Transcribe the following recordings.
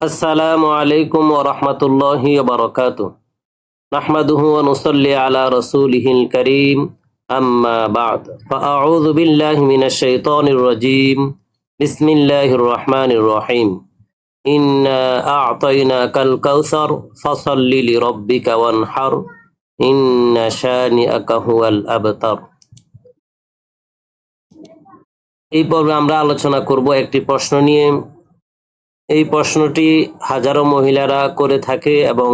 আসসালামু আলাইকুম ওয়া রাহমাতুল্লাহি ওয়া বারাকাতুহু। নাহমাদুহু ওয়া নুসাল্লি আলা রাসূলিহিল কারীম। আম্মা বা'দ। ফাআউযু বিল্লাহি মিনাশ শাইতানির রাজীম। বিসমিল্লাহির রহমানির রহিম। ইন্না আ'তাইনাকাল কাউসার। ফাসাল্লি লিরাব্বিকা ওয়ানহার। ইন্না শানিআকা হুয়াল আবতার। এই পর্বে আমরা আলোচনা করব একটি প্রশ্ন নিয়ে। এই প্রশ্নটি হাজারো মহিলারা করে থাকে এবং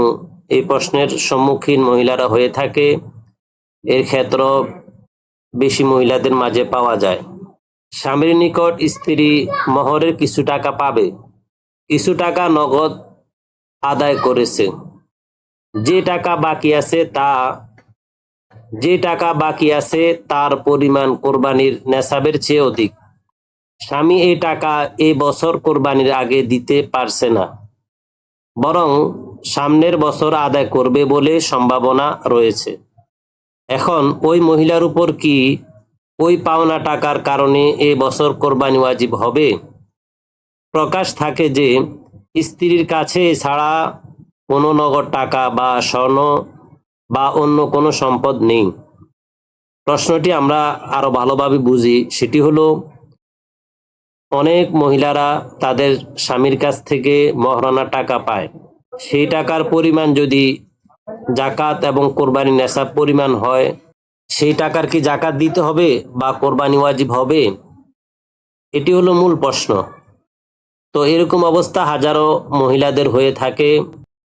এই প্রশ্নের সম্মুখীন মহিলারা হয়ে থাকে। এর ক্ষেত্র বেশি মহিলাদের মাঝে পাওয়া যায়। স্বামীর নিকট স্ত্রী মহরের কিছু টাকা পাবে, কিছু টাকা নগদ আদায় করেছে। যে টাকা বাকি আছে তা, যে টাকা বাকি আছে তার পরিমাণ কোরবানির নেশাবের চেয়ে অধিক। স্বামী এই টাকা এ বছর কোরবানির আগে দিতে পারছে না, বরং সামনের বছর আদায় করবে বলে সম্ভাবনা রয়েছে। এখন ওই মহিলার উপর কি ওই পাওনা টাকার কারণে এই বছর কোরবানি ওয়াজিব হবে? প্রকাশ থাকে যে, স্ত্রীর কাছে ছাড়া কোনো নগদ টাকা বা স্বর্ণ বা অন্য কোনো সম্পদ নেই। প্রশ্নটি আমরা আরও ভালোভাবে বুঝি, সেটি হলো অনেক মহিলারা তাদের স্বামীর কাছ থেকে মহারণা টাকা পায়। সেই টাকার পরিমাণ যদি জাকাত এবং কোরবানি নেশাব পরিমাণ হয়, সেই টাকার কি জাকাত দিতে হবে বা কোরবানি ওয়াজিব হবে? এটি হলো মূল প্রশ্ন। তো এরকম অবস্থা হাজারো মহিলাদের হয়ে থাকে।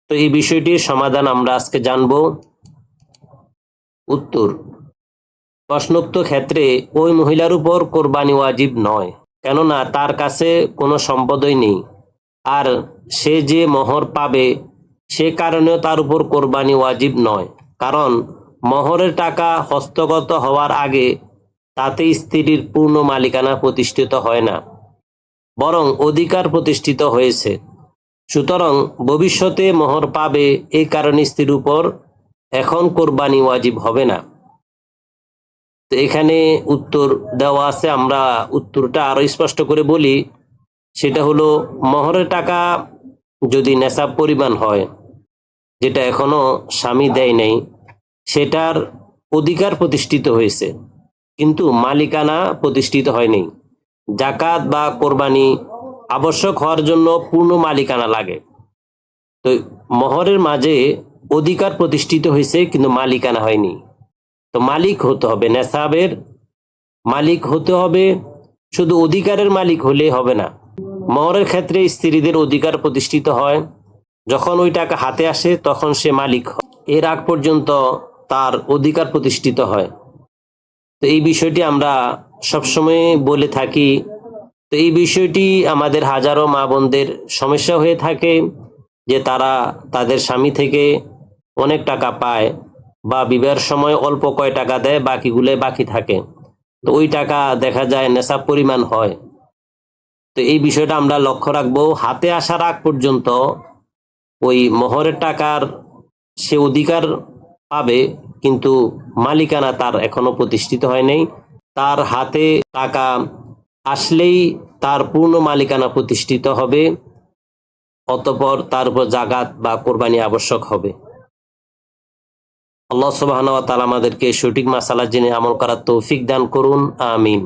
তো এই বিষয়টির সমাধান আমরা আজকে জানব। উত্তর। প্রশ্নোক্ত ক্ষেত্রে ওই মহিলার উপর কোরবানি ওয়াজিব নয়। কেননা তার কাছে কোনো সম্পদই নেই। আর সে যে মোহর পাবে, সে কারণেও তার উপর কোরবানি ওয়াজিব নয়। কারণ মোহরের টাকা হস্তগত হওয়ার আগে তাতে স্ত্রীর পূর্ণ মালিকানা প্রতিষ্ঠিত হয় না, বরং অধিকার প্রতিষ্ঠিত হয়েছে। সুতরাং ভবিষ্যতে মোহর পাবে এই কারণে স্ত্রীর উপর এখন কোরবানি ওয়াজিব হবে না। তো এখানে উত্তর দেওয়া আছে, আমরা উত্তরটা আরও স্পষ্ট করে বলি। সেটা হলো মহরের টাকা যদি নেশাব পরিমাণ হয়, যেটা এখনও স্বামী দেয় নাই, সেটার অধিকার প্রতিষ্ঠিত হয়েছে, কিন্তু মালিকানা প্রতিষ্ঠিত হয়নি জাকাত বা কোরবানি আবশ্যক হওয়ার জন্য পূর্ণ মালিকানা লাগে। তো মহরের মাঝে অধিকার প্রতিষ্ঠিত হয়েছে, কিন্তু মালিকানা হয়নি। তো মালিক হতে হবে নেশাবের মালিক হতে হবে। শুধু অধিকারের মালিক হলে হবে না, মহরের ক্ষেত্রে স্ত্রীদের অধিকার প্রতিষ্ঠিত হয়। যখন ওই টাকা হাতে আসে, তখন সে মালিক হয়। এর আগ পর্যন্ত তার অধিকার প্রতিষ্ঠিত হয়। তো এই বিষয়টি আমরা সবসময় বলে থাকি। তো এই বিষয়টি আমাদের হাজারো মা বোনদের সমস্যা হয়ে থাকে যে তারা তাদের স্বামী থেকে অনেক টাকা পায়। বা বিবাহের সময় অল্প কয় টাকা দেয় বাকিগুলো বাকি থাকে। তো ওই টাকা দেখা যায় নেশাব পরিমাণ হয়। তো এই বিষয়টা আমরা লক্ষ্য রাখব, হাতে আসার আগ পর্যন্ত ওই মোহরের টাকার সে অধিকার পাবে, কিন্তু মালিকানা তার এখনও প্রতিষ্ঠিত হয় নাই। তার হাতে টাকা আসলেই তার পূর্ণ মালিকানা প্রতিষ্ঠিত হবে, অতপর তার উপর জাগাত বা কোরবানি আবশ্যক হবে। আল্লাহ সুবাহ আমাদেরকে সঠিক মাসালা জেনে আমল করার তৌফিক দান করুন আমিন।